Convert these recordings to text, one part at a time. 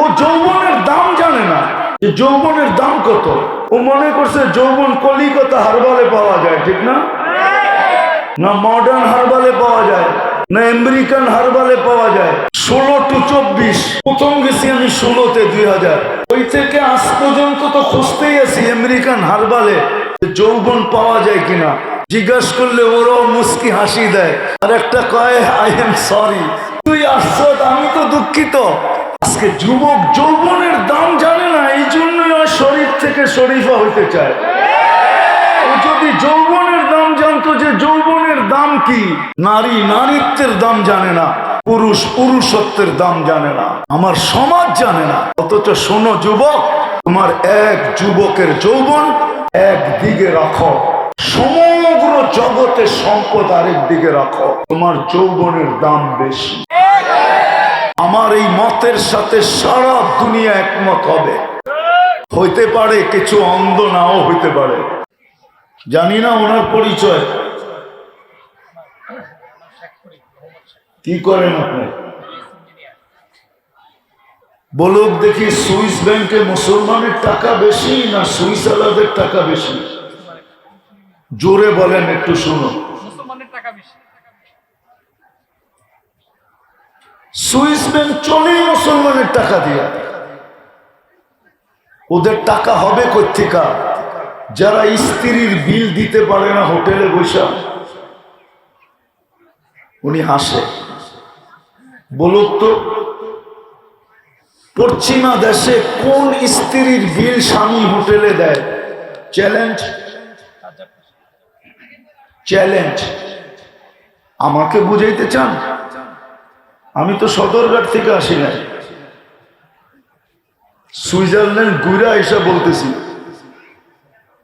ও যৌবনের দাম জানে না। যে যৌবনের দাম কত? ও মনে করছে যৌবন কলিকতা হারবালে পাওয়া যায়, ঠিক না? না মডার্ন হারবালে পাওয়া যায়, না আমেরিকান হারবালে পাওয়া যায়। ষোলো টু চব্বিশ, প্রথম গেছি আমি ষোলোতে দুই হাজার। ওই থেকে আজ পর্যন্ত তো খুঁজতেই আছি আমেরিকান হারবালে। যৌবন পাওয়া যায় কিনা? জিজ্ঞাসা করলে ওরাও মুস্কি হাসি দেয়। আর একটা কয় আই এম সরি তুই আসছ আমি তো দুঃখিত। আজকে যুবক যৌবনের দাম জানে না, এই জন্যই ওর শরীর থেকে শরীফা হইতে চায়। যদি যৌবনের দাম জানতো যে যৌবনের দাম কি, নারী নারীত্বের দাম জানে না, পুরুষ পুরুষত্বের দাম জানে না, আমার সমাজ জানে না। অথচ শোনো যুবক তোমার এক যুবকের যৌবন, এক দিকে রাখো। সমগ্র জগতের সম্পদ আরেক দিকে রাখো। তোমার যৌবনের দাম বেশি। আমার এই মতের সাথে সারা দুনিয়া একমত হবে। হইতে পারে, কিছু অন্ধ নাও হইতে পারে। জানি না ওনার পরিচয়। কি করেন আপনি? বলুক দেখি সুইস ব্যাংকে মুসলমানের টাকা বেশি না সুইস আলাদের টাকা বেশি? জোরে বলেন একটু শুনো বেশি। সুইস ব্যাংক চলে মুসলমানের টাকা দিয়া। ওদের টাকা হবে কোথেকা যারা স্ত্রীর বিল দিতে পারে না হোটেলে বসা। উনি হাসে। বলুক তো পশ্চিমা দেশে কোন স্ত্রীর বিল স্বামী হোটেলে দেয়? চ্যালেঞ্জ চ্যালেঞ্জ আমাকে বুঝাইতে চান? আমি তো সদরঘাট থেকে আসি নাই। সুইজারল্যান্ড গুইরা এসে বলতেছি,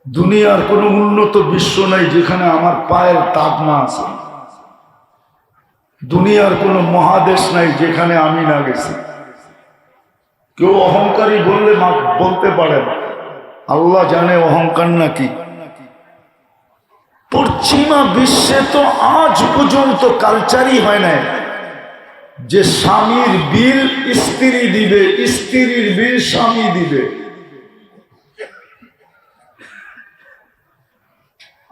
দুনিয়ার কোনো উন্নত বিশ্ব নাই যেখানে আমার পায়ের তাপ না আছে। দুনিয়ার কোনো মহাদেশ নাই যেখানে আমি না গেছি। কেউ অহংকারী বললে বলতে পারে না। আল্লাহ জানে অহংকার নাকি। পশ্চিমা বিশ্বে তো আজ পর্যন্ত কালচারই হয় না যে স্বামীর বিল স্ত্রী দিবে, স্ত্রীর বিল স্বামী দিবে।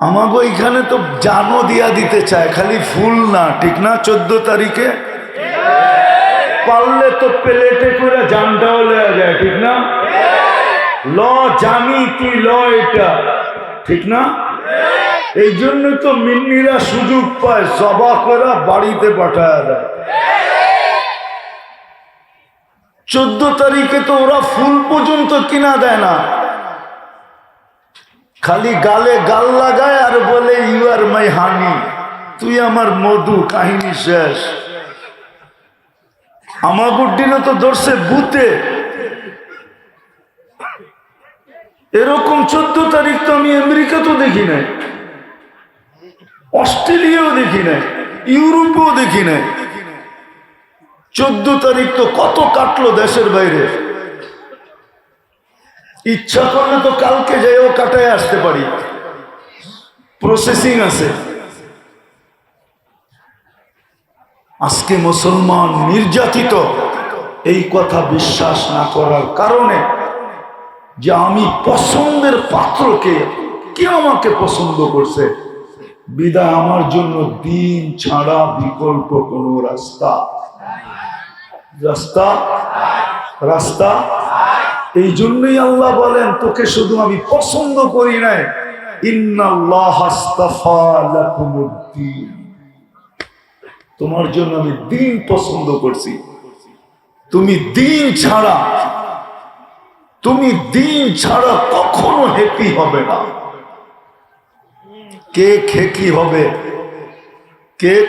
আমাকে এখানে তো জানো দিয়া দিতে চায়, খালি ফুল না, ঠিক না চোদ্দ তারিখে? পারলে তো প্লেটে করে জানটাও লেয়া যায় ঠিক না? ল জানি তুই ল এটা ঠিক না? এই জন্য তো মিন্নিরা সুযোগ পায় জবা করা বাড়িতে পাঠায় দেয়। চোদ্দ তারিখে তো ওরা ফুল পর্যন্ত কিনা দেয় না। খালি গালে গাল লাগায় আর বলে ইউ আর মাই হানি তুই আমার মধু কাহিনী শেষ। আমার বুড্ডিরও তো ধরছে বুতে। এরকম চোদ্দ তারিখ তো আমি আমেরিকা তো দেখি নাই। অস্ট্রেলিয়াও দেখি নাই। ইউরোপেও দেখি নাই। চোদ্দ তারিখ তো কত কাটলো দেশের বাইরে। ইচ্ছা করলে তো কালকে যাইও কাটায় আসতে পারি। প্রসেসিং আছে। আজকে মুসলমান নির্যাতিত। এই কথা বিশ্বাস না করার কারণে যে আমি পছন্দের পাত্রকে কে আমাকে পছন্দ করছে, বিদায় আমার জন্য দিন ছাড়া বিকল্প কোনো রাস্তা। রাস্তা? রাস্তা? এই জন্যই আল্লাহ বলেন, তোকে শুধু আমি পছন্দ করি নাই। ইন্নাল্লাহ তোমার জন্য আমি দিন পছন্দ করছি। তুমি দিন ছাড়া, তুমি দিন ছাড়া কখনো হেপি হবে না। কেক হ্যাপি হবে। কেক,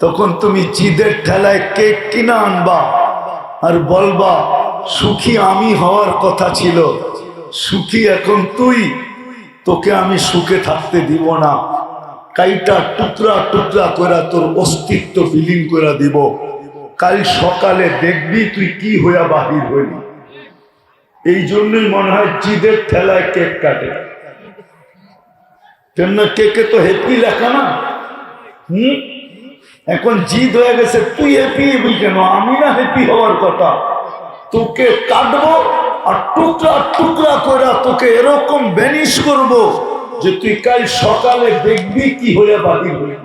তখন তুমি জিদের ঠেলায় কেক কিনা আনবা আর বলবা, সুখী আমি হওয়ার কথা ছিল। সুখী এখন তুই। তোকে আমি সুখে থাকতে দিব না। কাইটা টুকরা টুকরা করে তোর অস্তিত্ব বিলীন করে দিব। কাল সকালে দেখবি তুই কি হইয়া বাহির হইলি। এই জন্যই মনে হয় জিদের ঠেলায় কেক কাটে। কেন কেকে তো হ্যাপি লেখা না। হুম? এখন জিদ হয়ে গেছে, তুই হ্যাপি হবি কেন? আমি না হ্যাপি হওয়ার কথা। তোকে কাটবো আর টুকরা টুকরা করে তোকে এরকম ব্যানিশ করব। যে তুই কাল সকালে দেখবি কি হয়ে বাতিল হয়ে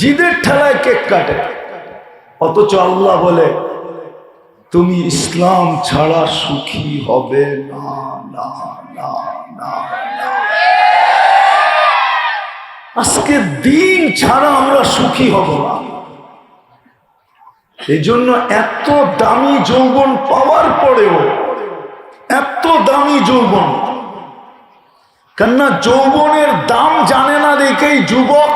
জিদের ঠেলায় কেক কাটে। অথচ আল্লাহ বলে, তুমি ইসলাম ছাড়া সুখী হবে না না না না। আজকে দিন ছাড়া আমরা সুখী হব না। এই জন্য এত দামি যৌবন পাওয়ার পরেও, এত দামি যৌবন কেননা যৌবনের দাম জানে না দেখেই যুবক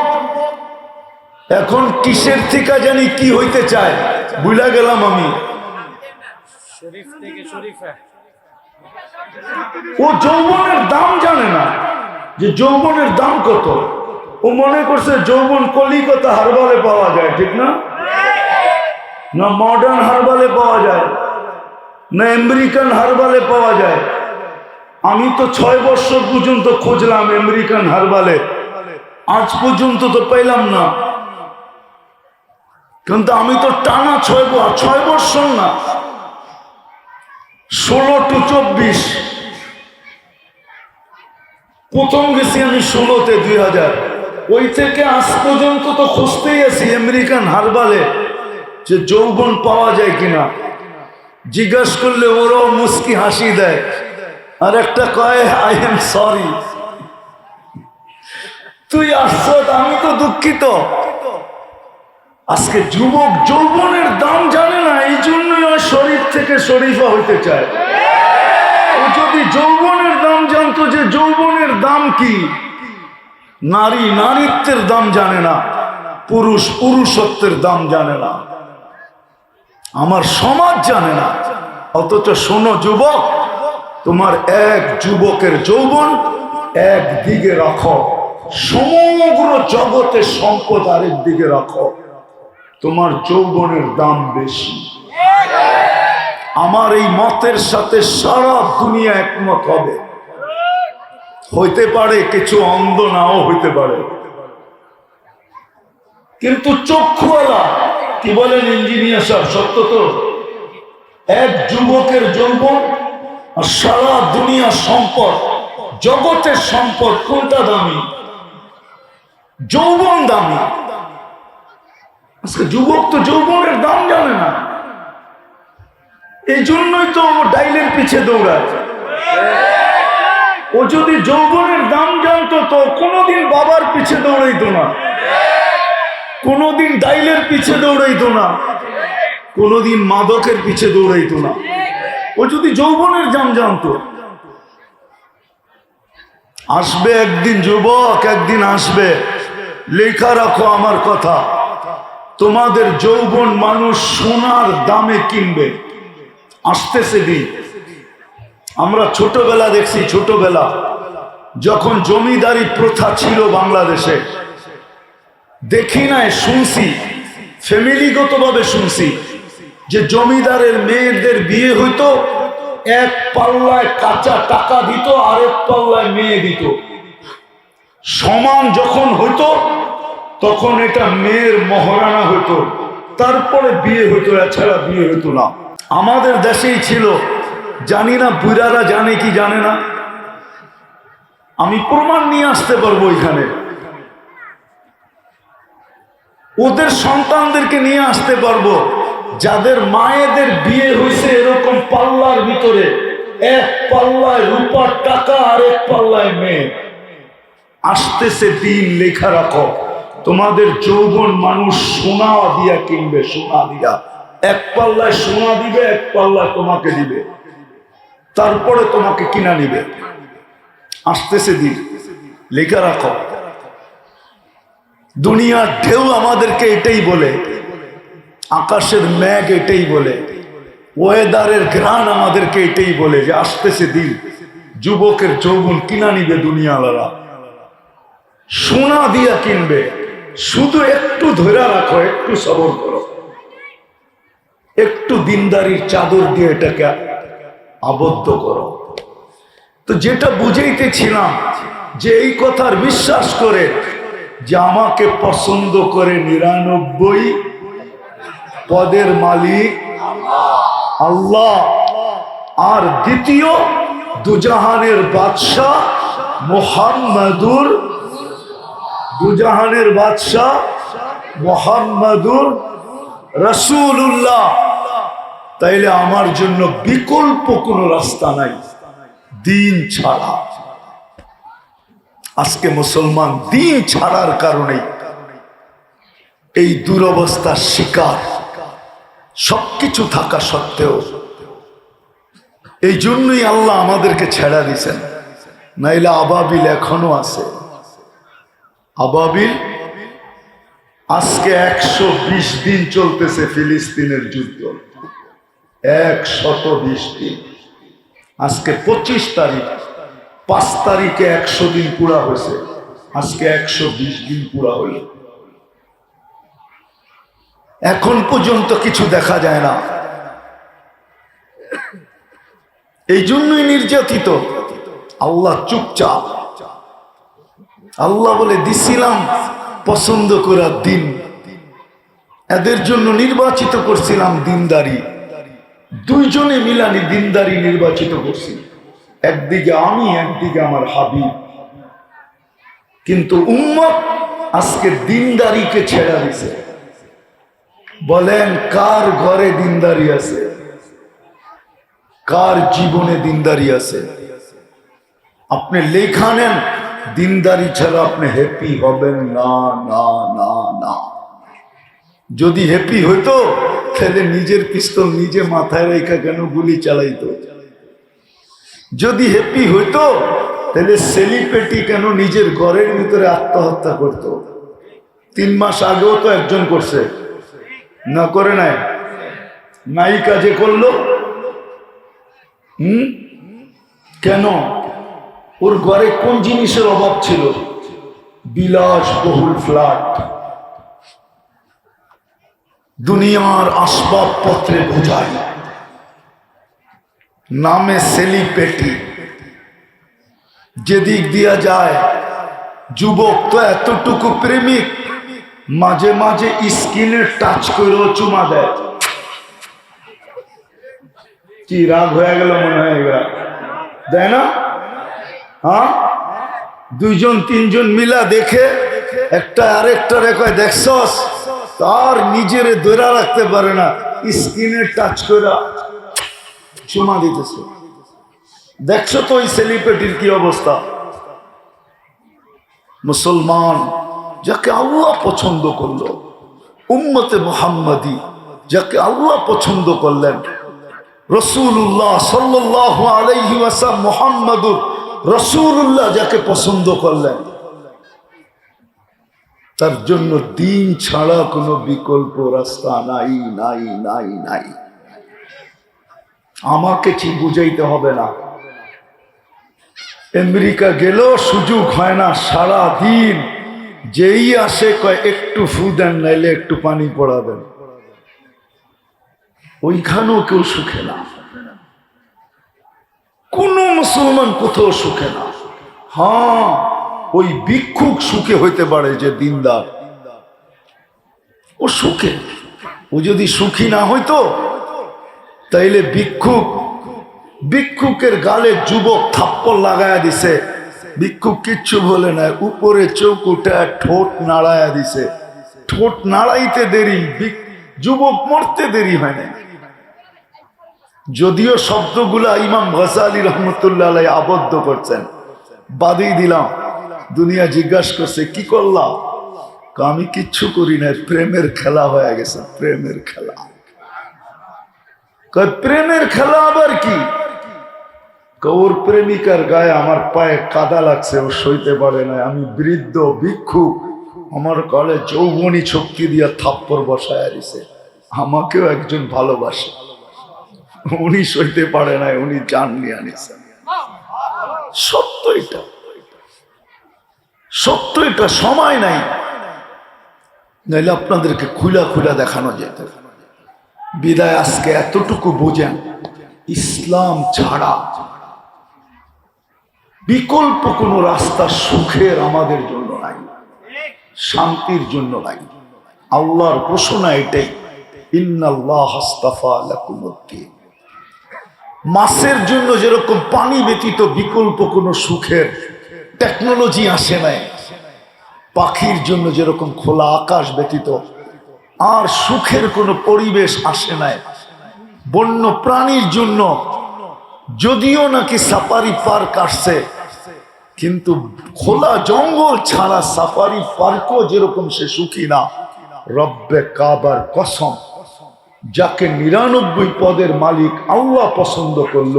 এখন কিসের থেকে জানি কি হইতে চায়? বুঝলা গেলাম আমি। শরীফা ও যৌবনের দাম জানে না যে যৌবনের দাম কত। ও মনে করছে যৌবন কলিকতা হারবালে পাওয়া যায় ঠিক না? না মডার্ন হারবালে পাওয়া যায় না আমেরিকান হারবালে পাওয়া যায়। আমি তো ছয় বছর পর্যন্ত খুঁজলাম আমেরিকান হারবালে। আজ পর্যন্ত তো পেলাম না। কিন্তু আমি তো টানা ছয় ছয় বছর না। ষোলো টু চব্বিশ। প্রথম গেছি আমি ষোলোতে দুই হাজার। ওই থেকে আজ পর্যন্ত তো খুঁজতেই আছি আমেরিকান হারবালে যে যৌবন পাওয়া যায় কিনা। জিজ্ঞাসা করলে ওরাও মুস্কি হাসি দেয়। আর একটা কয় আই এম সরি তুই আসছ আমি তো দুঃখিত। আজকে যুবক যৌবনের দাম জানে না, এই জন্যই শরীর থেকে শরীফা হইতে চায়। যদি যৌবনের দাম জানতো যে যৌবনের দাম কি, নারী নারীত্বের দাম জানে না, পুরুষ পুরুষত্বের দাম জানে না। আমার সমাজ জানে না। অথচ শোনো যুবক তোমার এক যুবকের যৌবন, এক দিকে রাখো। সমগ্র জগতের সম্পদ আরেক দিকে রাখো। তোমার যৌবনের দাম বেশি। আমার এই মতের সাথে সারা দুনিয়া একমত হবে। হইতে পারে, কিছু অন্ধ নাও হইতে পারে। কিন্তু চক্ষুওয়ালা, কি বলেন ইঞ্জিনিয়ার সাহেব, সত্য তো? এক যুবকের যৌবন সারা দুনিয়া সম্পদ, জগতের সম্পদ কোনটা দামি? যৌবন দামি। আজকে যুবক তো যৌবনের দাম জানে না। এই জন্যই তো ডাইলের পিছে দৌড়ায়। ও যদি যৌবনের দাম জানতো তো কোনোদিন বাবার পিছে দৌড়াইতো না। কোনোদিন ডাইলের পিছে দৌড়াইতো না। কোনোদিন মাদকের পিছে দৌড়াইতো না। ও যদি যৌবনের দাম জানতো। আসবে একদিন যুবক, একদিন আসবে। লেখা রাখো আমার কথা। তোমাদের যৌবন মানুষ সোনার দামে কিনবে। আসতেছে দিন আমরা ছোটবেলা দেখছি, ছোটবেলা। যখন জমিদারি প্রথা ছিল বাংলাদেশে। দেখি নাই, শুনছি। ফ্যামিলিগতভাবে শুনছি। যে জমিদারের মেয়েদের বিয়ে হইতো, এক পাল্লায় কাঁচা টাকা দিত, আরেক পাল্লায় মেয়ে দিত। সমান যখন হইতো, তখন এটা মেয়ের মহারানা হইতো। তারপরে বিয়ে হইতো, এছাড়া বিয়ে হইতো না। আমাদের দেশেই ছিল, জানি না বুড়ারা জানে কি জানে না। আমি প্রমাণ নিয়ে আসতে পারব এখানে। ওদের সন্তানদেরকে নিয়ে আসতে পারব। যাদের মায়েদের বিয়ে হয়েছে এরকম পাল্লার ভিতরে, এক পাল্লায় রূপার টাকা আর এক পাল্লায় মেয়ে। আসতেছে দিন লেখা রাখো, তোমাদের যৌবন মানুষ সোনা দিয়া কিনবে, সোনা দিয়া। এক পাল্লায় সোনা দিবে, এক পাল্লায় তোমাকে দিবে। তারপরে তোমাকে কিনা নিবে। আসতেছে দিন লেখা রাখো। দুনিয়ার ঢেউ আমাদেরকে এটাই বলে আকাশের ম্যাগ এটাই বলে। ওয়েদারের ঘ্রাণ আমাদেরকে এটাই বলে যে আসতেছে দিন। যুবকের যৌবন কিনা নিবে দুনিয়াওয়ালা সোনা দিয়া কিনবে। শুধু একটু ধরে রাখো, একটু সবর করো। একটু দিনদারির চাদর দিয়ে এটাকে আবদ্ধ করো। তো যেটা বুঝাইতেছিলাম যে এই কথার বিশ্বাস করে যে আমাকে পছন্দ করে নিরানব্বই পদের মালিক আল্লাহ। আর দ্বিতীয়, দুজাহানের বাদশাহ মোহাম্মদুর দুজাহানের বাদশাহ মোহাম্মদুর রসুল্লাহ তাইলে আমার জন্য বিকল্প কোনো রাস্তা নাই, দিন ছাড়া। আজকে মুসলমান দিন ছাড়ার কারণে এই দুরবস্থার শিকার। সবকিছু থাকা সত্ত্বেও এই জন্যই আল্লাহ আমাদেরকে ছেড়া দিছেন নাইলে আবাবিল এখনও আছে। আবাবিল আজকে একশো বিশ দিন চলতেছে ফিলিস্তিনের যুদ্ধ। একশত বিশ দিন। আজকে পঁচিশ তারিখ। পাঁচ তারিখে একশো দিন পুরা হয়েছে। আজকে একশো বিশ দিন পুরা হইল এখন পর্যন্ত কিছু দেখা যায় না। এই জন্যই নির্যাতিত। আল্লাহ চুপচাপ। আল্লাহ বলে, দিছিলাম পছন্দ করার দিন। এদের জন্য নির্বাচিত করছিলাম দিনদারি। দুইজনে মিলানি দিনদারি নির্বাচিত করছি। একদিকে আমি, একদিকে আমার হাবিব। কিন্তু উম্মত আজকে দিনদারিকে ছেড়া দিছে। বলেন, কার ঘরে দিনদারি আছে? কার জীবনে দিনদারি আছে? আপনি লেখা নেন, দিনদারি ছাড়া আপনি হ্যাপি হবেন না না না না। যদি হ্যাপি হইতো, তাহলে নিজের পিস্তল নিজে মাথায় রেখা কেন গুলি চালাইতো? যদি হ্যাপি হইতো, তাহলে সেলিপেটি কেন নিজের ঘরের ভিতরে আত্মহত্যা করত? তিন মাস আগেও তো একজন করছে। না করে নাই। নায়িকা যে করল। হুম? কেন? ওর ঘরে কোন জিনিসের অভাব ছিল? বিলাস বহুল ফ্ল্যাট দুনিয়ার আসবাবপত্রে বোঝায়। নামে সেলিপেটি যেদিক দিয়া যায়, যুবক তো এতটুকু প্রেমিক। মাঝে মাঝে স্কিনে টাচ করেও চুমা দেয়। কি রাগ হয়ে গেল মনে হয় এগুলা। দেয় না? হ্যাঁ? দুইজন, তিনজন মিলা দেখে একটা আরেকটা রেখে দেখছস? তার নিজের দৈরা রাখতে পারে না। স্কিনে টাচ করে চুমা দিতেছে। দেখছ তো ওই সেলিব্রিটির কি অবস্থা? মুসলমান যাকে আল্লাহ পছন্দ করল। উম্মতে মোহাম্মদী যাকে আল্লাহ পছন্দ করলেন। রসুল্লাহ সাল্লাহ ওয়াসাম মোহাম্মদুর রসুল্লাহ যাকে পছন্দ করলেন। তার জন্য দিন ছাড়া কোনো বিকল্প রাস্তা নাই নাই নাই নাই। আমাকে ঠিক বুঝাইতে হবে না। আমেরিকা গেলেও সুযোগ হয় না সারা দিন যেই আসে কয়, একটু ফু দেন, নাইলে একটু পানি পড়াবেন ওইখানেও কেউ সুখে না। কোন মুসলমান কোথাও সুখে না। হ্যাঁ ওই ভিক্ষুক সুখে হইতে পারে যে দিনদার। ও সুখে। ও যদি সুখী না হইতো, তাইলে ভিক্ষুক, ভিক্ষুকের গালে যুবক থাপ্পড় লাগায়া দিছে। ভিক্ষুক কিচ্ছু বলে না উপরে উঠে ঠোঁট নাড়ায়া দিছে। ঠোঁট নাড়াইতে দেরি যুবক মরতে দেরি হয় না যদিও শব্দগুলা ইমাম গজালি রহমতুল্লাহ আবদ্ধ করছেন। বাদেই দিলাম, দুনিয়া জিজ্ঞাসা করছে, কি করলাম আমি কিচ্ছু করি না প্রেমের খেলা হয়ে গেছে, প্রেমের খেলা। প্রেমের খেলা আবার কি? ওর প্রেমিকার গায়ে আমার পায়ে কাদা লাগছে, ও সইতে পারে না আমি বৃদ্ধ ভিক্ষুক আমার কলে যৌবনী শক্তি দিয়া থাপ্পড় বসায় দিছে। আমাকেও একজন ভালোবাসে। উনি সইতে পারে নাই, উনি জান নিয়ে আনিছেন সত্য এটা। সত্য এটা, সময় নাই। নাইলে আপনাদেরকে খুলা খুলা দেখানো যেত। বিদায় আজকে এতটুকু বোঝেন, ইসলাম ছাড়া বিকল্প কোনো রাস্তা সুখের আমাদের জন্য নাই, শান্তির জন্য নাই। আল্লাহর ঘোষণা এটাই মাছের জন্য যেরকম পানি ব্যতীত বিকল্প কোনো সুখের টেকনোলজি আসে নাই, পাখির জন্য যেরকম খোলা আকাশ ব্যতীত আর সুখের কোনো পরিবেশ আসে নাই বন্য প্রাণীর জন্য যদিও নাকি সাফারি পার্ক আসছে, কিন্তু খোলা জঙ্গল ছাড়া সাফারি পার্কও যেরকম সে সুখী না। রব্বে কাবার কসম, যাকে নিরানব্বই পদের মালিক আল্লাহ পছন্দ করল,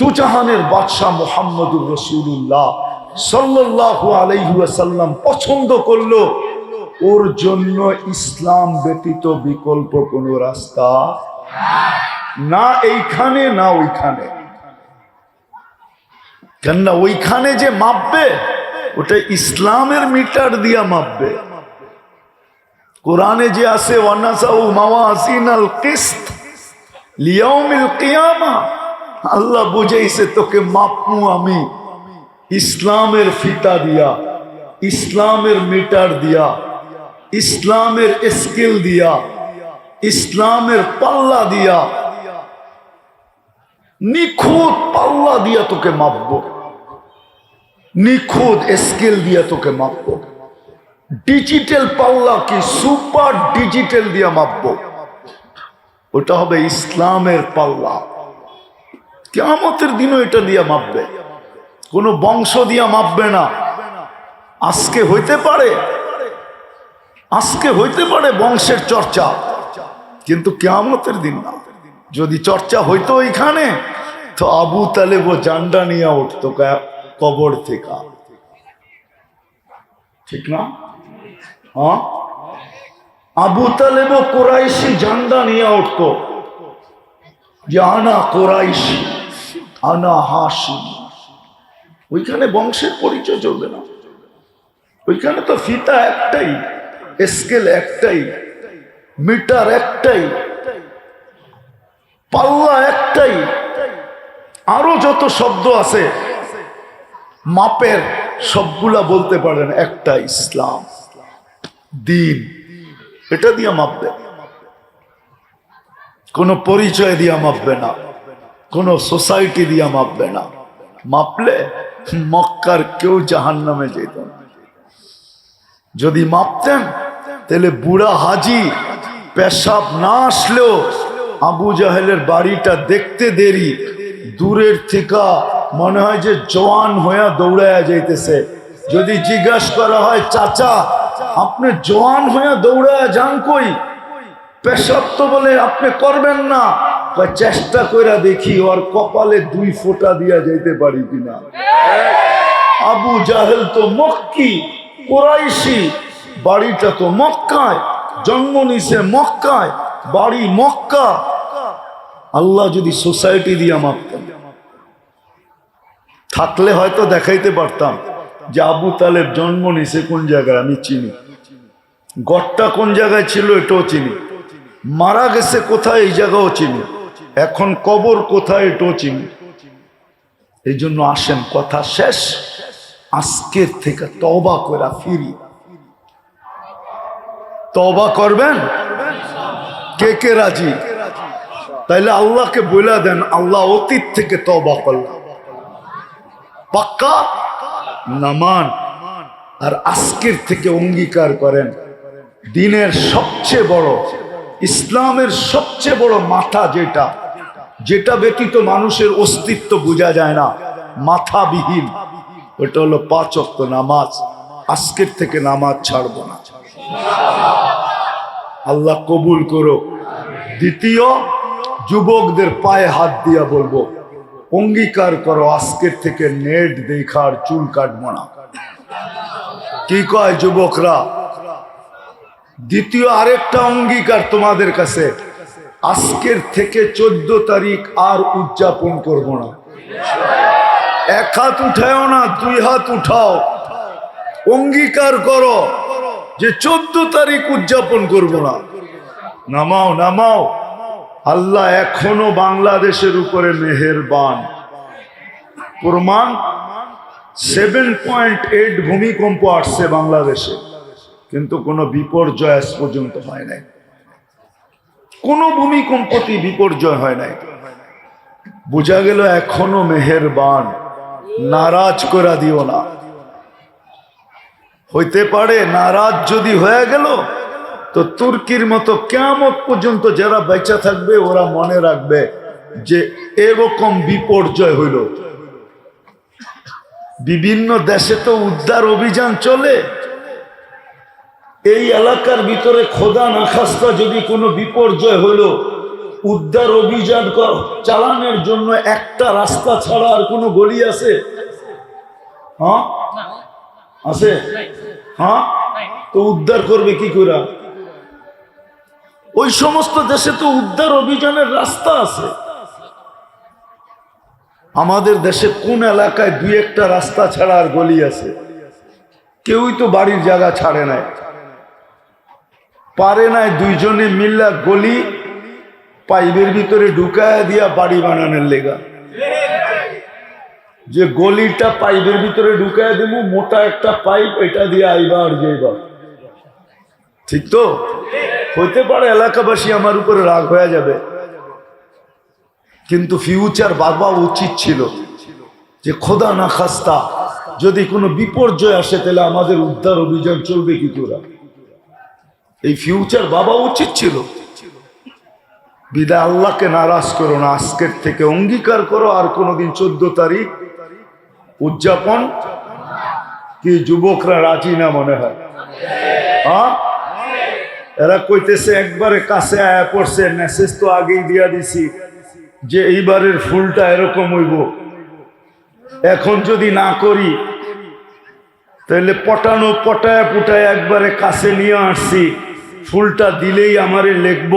দুজাহানের বাদশাহ মোহাম্মদুর রসুল্লাহ সাল্লাল্লাহু আলাইহি ওয়াসাল্লাম পছন্দ করল, ওর জন্য ইসলাম ব্যতীত বিকল্প কোনো রাস্তা না এইখানে, না ওইখানে। কেননা ওইখানে যে মাপবে, ওটা ইসলামের মিটার দিয়া মাপবে। কোরআনে যে আছে ওয়ানাসাউ মাওয়াসিনাল কিস্ত লিয়াউমিল কিয়ামা। আল্লাহ বুঝাইছে, তোকে মাপমু আমি। ইসলামের ফিতা দিয়া, ইসলামের মিটার দিয়া, ইসলামের স্কেল দিয়া, ইসলামের পাল্লা দিয়া নিখুঁত পাল্লা দিয়া তোকে মাপবো। নিখুঁত স্কেল দিয়া তোকে মাপবো। ডিজিটাল পাল্লা কি সুপার ডিজিটাল দিয়া মাপবো। ওটা হবে ইসলামের পাল্লা। কেমতের দিনও এটা দিয়া মাপবে। কোনো বংশ দিয়া মাপবে না। আজকে হইতে পারে। আজকে হইতে পারে বংশের চর্চা। কিন্তু কেমতের দিন না। যদি চর্চা হইতো এখানে, তো আবু তালেব জান্ডা নিয়ে উঠতো কবর থেকে। ঠিক না? হ্যাঁ? আবু তালেব কোরাইশি জান্ডা নিয়ে উঠতো। যে আনা কোরাইশি, আনা হাসি ওইখানে বংশের পরিচয় চলবে না। ওইখানে তো ফিতা একটাই, স্কেল একটাই, মিটার একটাই। পাল্লা একটাই। আরও যত শব্দ আছে, মাপের সবগুলা বলতে পারেন একটা ইসলাম। দিন। এটা দিয়ে মাপবে। কোনো পরিচয় দিয়া মাপবে না। কোনো সোসাইটি দিয়া মাপবে না। মাপলে মক্কার কেউ জাহান নামে যেত যদি মাপতেন, তাহলে বুড়া হাজি পেশাব না আসলেও আবু জাহেলের বাড়িটা দেখতে দেরি। দূরের থেকে মনে হয় যে জওয়ান হইয়া দৌড়াইয়া যাইতেছে। যদি জিজ্ঞাসা করা হয়, চাচা, আপনি জওয়ান হইয়া দৌড়াইয়া যান কই? পেশাব বলে আপনি করবেন না। চেষ্টা কইরা দেখি ওর কপালে দুই ফোঁটা দিয়া যাইতে পারি কিনা। আবু জাহেল তো মক্কি, কোরাইশি, বাড়িটা তো মক্কায়, জন্ম নিছে মক্কায়। বাড়ি মক্কা। আল্লাহ যদি সোসাইটি দিয়া মাপতেন। থাকলে হয়তো দেখাইতে পারতাম যে আবু তালেব জন্ম নিছে কোন জায়গায়, আমি চিনি। গড়টা কোন জায়গায় ছিল এটাও চিনি। মারা গেছে কোথায় এই জায়গাও চিনি। এখন কবর কোথায় এটাও চিনি। এই জন্য আসেন, কথা শেষ। আজকের থেকে তবা করা ফিরি। তবা করবেন? কে কে রাজি? তাইলে আল্লাহকে বলে দেন, আল্লাহ অতীত থেকে তবা করলাম পাক্কা? নামান। আর আজকের থেকে অঙ্গীকার করেন, দিনের সবচেয়ে বড়, ইসলামের সবচেয়ে বড় মাথা যেটা যেটা ব্যতীত মানুষের অস্তিত্ব বোঝা যায় না, মাথাবিহীন। ওটা হলো পাঁচ অক্ত নামাজ। আজকের থেকে নামাজ ছাড়বো না। আল্লাহ কবুল করো দ্বিতীয়, যুবকদের পায়ে হাত দিয়া বলব, অঙ্গীকার করো, আজকের থেকে নেট দেখার চুল কাটবো না। কি কয় যুবকরা? দ্বিতীয়, আরেকটা অঙ্গীকার তোমাদের কাছে, আজকের থেকে চোদ্দ তারিখ আর উদযাপন করব না। এক হাত উঠাও না, দুই হাত উঠাও। অঙ্গীকার করো যে চোদ্দ তারিখ উদযাপন করব না। নামাও নামাও। আল্লাহ এখনও বাংলাদেশের উপরে মেহেরবান। প্রমাণ সেভেন পয়েন্ট এইট ভূমিকম্প আসছে বাংলাদেশে। কিন্তু কোনো বিপর্যয় আজ পর্যন্ত হয় নাই। কোনো ভূমিকম্পতি বিপর্যয় হয় নাই। বোঝা গেল এখনও মেহেরবান। নারাজ করা দিও না। হইতে পারে, নারাজ যদি হয়ে গেল, তো তুর্কির মতো কেমন পর্যন্ত যারা বেঁচে থাকবে, ওরা মনে রাখবে যে এরকম বিপর্যয় হইল। বিভিন্ন দেশে তো উদ্ধার অভিযান চলে। এই এলাকার ভিতরে খোদা নাখাস্তা যদি কোনো বিপর্যয় হলো উদ্ধার অভিযান চালানোর জন্য একটা রাস্তা ছাড়া আর কোনো গলি আছে? হ্যাঁ? আছে? হ্যাঁ? তো উদ্ধার করবে কি করে ওই সমস্ত দেশে তো উদ্ধার অভিযানের রাস্তা আছে। আমাদের দেশে কোন এলাকায় দুই একটা রাস্তা ছাড়া আর গলি আছে? কেউই তো বাড়ির জায়গা ছাড়ে নাই। পারে নাই দুইজনে মিল্লা গলি পাইপের ভিতরে ঢুকায় দিয়া বাড়ি বানানোর লেগা। যে গলিটা পাইপের ভিতরে ঢুকায় দেব মোটা একটা পাইপ, এটা দিয়ে আইবা আর যাইবা ঠিক তো? হইতে পারে এলাকাবাসী আমার উপরে রাগ হয়ে যাবে। কিন্তু ফিউচার বাবা উচিত ছিল যে খোদা না খাস্তা, যদি কোনো বিপর্যয় আসে তাহলে আমাদের উদ্ধার অভিযান চলবে কি করে? এই ফিউচার বাবা উচিত ছিল। বিদায় আল্লাহকে নারাজ করো না, আজকের থেকে অঙ্গীকার করো, আর কোনোদিন চোদ্দ তারিখ উদযাপন? কি যুবকরা রাজি না মনে হয়? হ্যাঁ? এরা কইতেছে, একবারে কাছে আয়া পড়ছে মেসেজ তো আগেই দিয়া দিছি, যে এইবারের ফুলটা এরকম হইব। এখন যদি না করি, তাহলে পটানো, পটায় পুটায় একবারে কাছে নিয়ে আসছি। ফুলটা দিলেই আমারে লিখব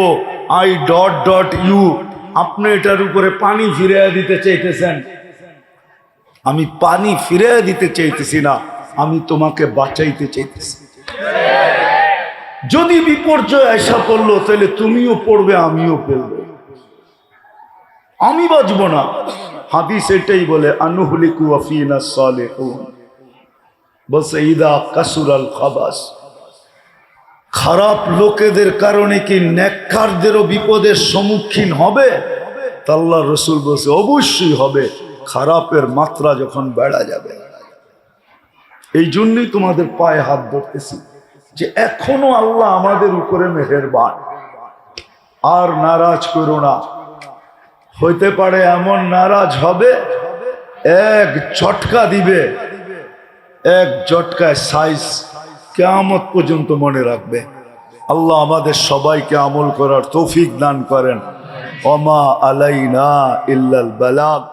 আই ডট ডট ইউ আপনি এটার উপরে পানি ফিরিয়ে দিতে চাইতেছেন। আমি পানি ফিরে দিতে চাইতেছি না, আমি তোমাকে বাঁচাইতে চাইতেছি। যদি বিপর্যয় আসা পড়ল, তাহলে তুমিও পড়বে, আমিও পড়ব। আমি বাঁচবো না। হাদিস এটাই বলে, আনুহলিকু খাবাস। খারাপ লোকেদের কারণে কি নেককারদেরও বিপদের সম্মুখীন হবে? তা আল্লাহ রসুল বলছে, অবশ্যই হবে। খারাপের মাত্রা যখন বেড়া যাবে, এই জন্যই তোমাদের পায়ে হাত ধরতেছি যে এখনও আল্লাহ আমাদের উপরে মেহেরবান। আর নারাজ করো না। হইতে পারে এমন নারাজ হবে, এক ঝটকা দিবে, এক ঝটকায় সাইজ কেয়ামত পর্যন্ত মনে রাখবে। আল্লাহ আমাদের সবাইকে আমল করার তৌফিক দান করেন। অমা আলাইনা ইল্লাল বালাগ।